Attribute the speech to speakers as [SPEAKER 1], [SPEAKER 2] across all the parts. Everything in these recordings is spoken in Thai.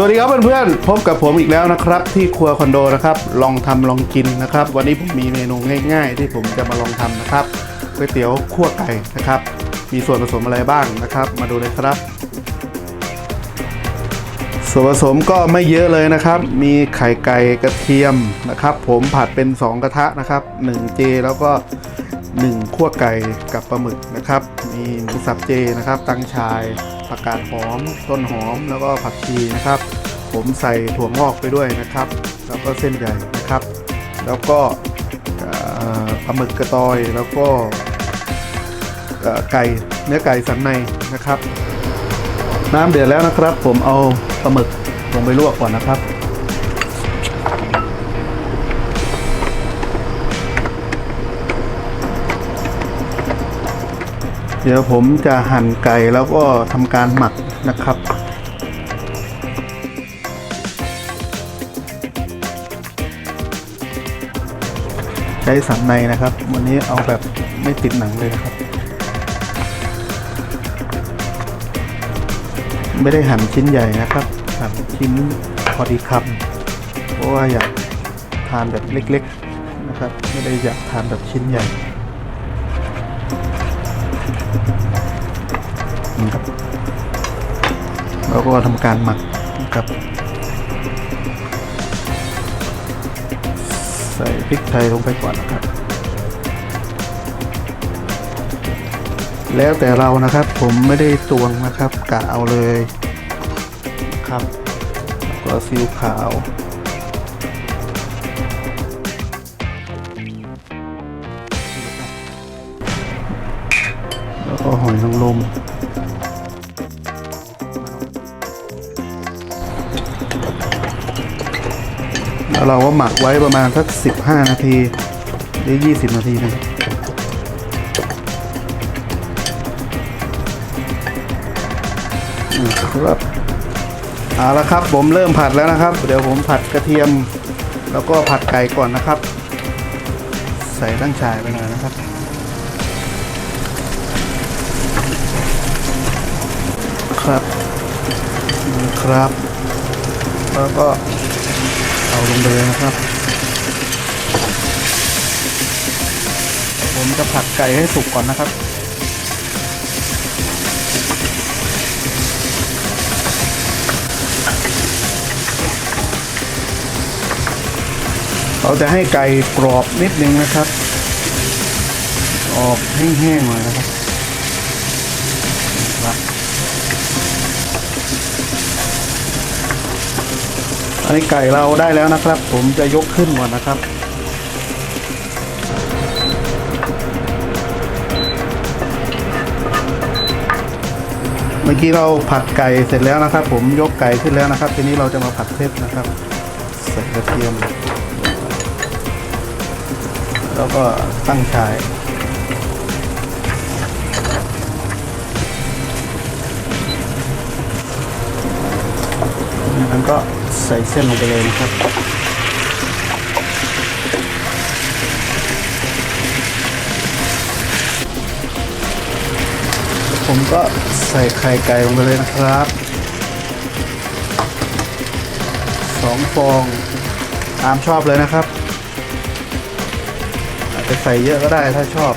[SPEAKER 1] สวัสดีครับเพื่อนๆ พบกับผมอีกแล้วนะครับ ที่ครัวคอนโดนะครับ ลองทำลองกินนะครับ วันนี้ผมมีเมนูง่าย ๆ ที่ผมจะมาลองทำนะครับก๋วยเตี๋ยวคั่วไก่นะครับ มีส่วนผสมอะไรบ้างนะครับ มาดูเลยครับ ส่วนผสมก็ไม่เยอะเลยนะครับ มีไข่ไก่กระเทียมนะครับ ผมผัดเป็น 2 กระทะนะครับ1เจแล้วก็1คั่วไก่กับปลาหมึกนะครับ มีหมูสับเจนะครับ ตังชายผักกาดหอม ต้นหอมแล้วก็ผักชีนะครับ ผมใส่ถั่วงอกไปด้วยนะครับ แล้วก็เส้นใหญ่นะครับ แล้วก็ปลาหมึกกระตอยแล้วก็ไก่เนื้อไก่สันในนะครับ น้ำเดือดแล้วนะครับ ผมเอา ปลาหมึกลงไปลวกก่อนนะครับเดี๋ยวผมจะหั่นไก่แล้วก็ทำการหมักนะครับ ใช้สันในนะครับ วันนี้เอาแบบไม่ติดหนังเลยนะครับ ไม่ได้หั่นชิ้นใหญ่นะครับหั่นชิ้นพอดีคำเพราะว่าอยากทานแบบเล็กๆนะครับ ไม่ได้อยากทานแบบชิ้นใหญ่นะครับแล้วก็ทำการหมักนะครับ ใส่พริกไทยลงไปก่อนนะครับ แล้วแต่เรานะครับผมไม่ได้ตวงนะครับกะเอาเลยครับแล้วก็ซีอิ๊วขาวแล้วก็หอยนางรมแล้วเราก็หมักไว้ประมาณสัก 15 นาที หรือ 20 นาทีนะ ครับเอาละครับผมเริ่มผัดแล้วนะครับ เดี๋ยวผมผัดกระเทียม แล้วก็ผัดไก่ก่อนนะครับ ใส่ตั้งฉายไปหน่อยนะครับ ครับครับ แล้วก็เอาลงไปเลยนะครับ ผมจะผัดไก่ให้สุกก่อนนะครับ เราจะให้ไก่กรอบนิดนึงนะครับออกแห้งๆหน่อยนะครับอันนี้ไก่เราได้แล้วนะครับ ผมจะยกขึ้นก่อนนะครับเมื่อกี้เราผัดไก่เสร็จแล้วนะครับ ผมยกไก่ขึ้นแล้วนะครับ ทีนี้เราจะมาผัดเผ็ดนะครับใส่กระเทียม แล้วก็ตั้งฉายแล้วก็ใส่เส้นลงไปเลยนะครับผมก็ใส่ไข่ไก่ลงไปเลยนะครับสองฟองตามชอบเลยนะครับ จะใส่เยอะก็ได้ถ้าชอบ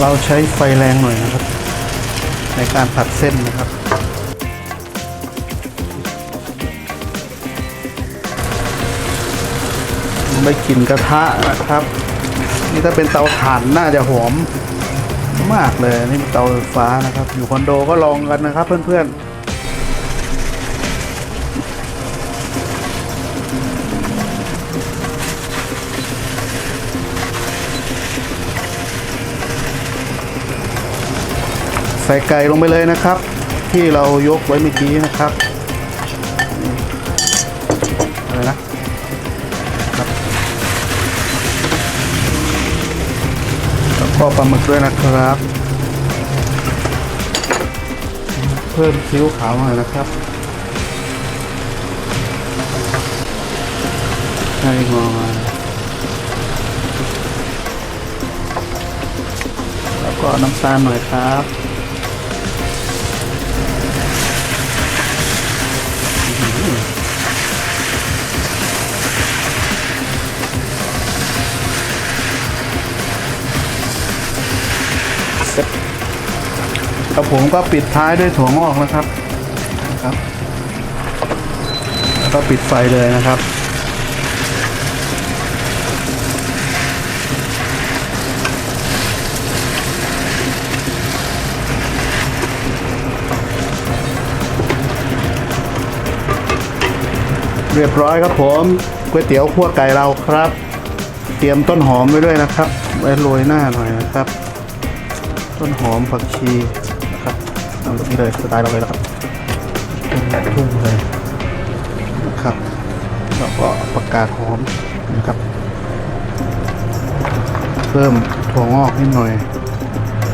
[SPEAKER 1] เราใช้ไฟแรงหน่อยนะครับ ในการผัดเส้นนะครับ ไม่กินกระทะนะครับ นี่ถ้าเป็นเตาถ่านน่าจะหอมมากเลยนี่เป็นเตาไฟฟ้านะครับ อยู่คอนโดก็ลองกันนะครับเพื่อนๆใส่ไก่ลงไปเลยนะครับ ที่เรายกไว้เมื่อกี้นะครับอะไรนะ ก็ปลาหมึกด้วยนะครับ เพิ่มคิ้วขาวหน่อยนะครับให้งอมาแล้วก็น้ำตาลหน่อยครับ แล้วผมก็ปิดท้ายด้วยถั่วงอกนะครับครับ แล้วก็ปิดไฟเลยนะครับ เรียบร้อยครับผมก๋วยเตี๋ยวคั่วไก่เราครับ เตรียมต้นหอมไว้ด้วยนะครับไว้โรยหน้าหน่อยนะครับ ต้นหอมผักชีนะครับเอาแบบนี้เลยสไตล์เราเลยนะครับทุ่งเลยนะครับแล้วก็ประกาศหอมนะครับ เพิ่มถั่วงอกนิดหน่อย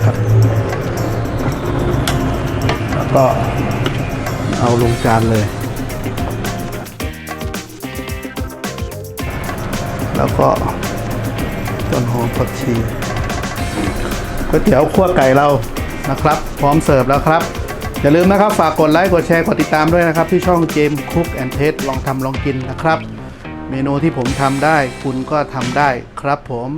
[SPEAKER 1] ครับ แล้วก็เอาลงจานเลย แล้วก็ต้นหอมผักชี ก๋วยเตี๋ยวขั่วไก่เรานะครับ พร้อมเสิร์ฟแล้วครับ อย่าลืมนะครับฝากกดไลค์กดแชร์กดติดตามด้วยนะครับ ที่ช่องเจมคุกแอนเทสลองทำลองกินนะครับ เมนูที่ผมทำได้คุณก็ทำได้ครับผม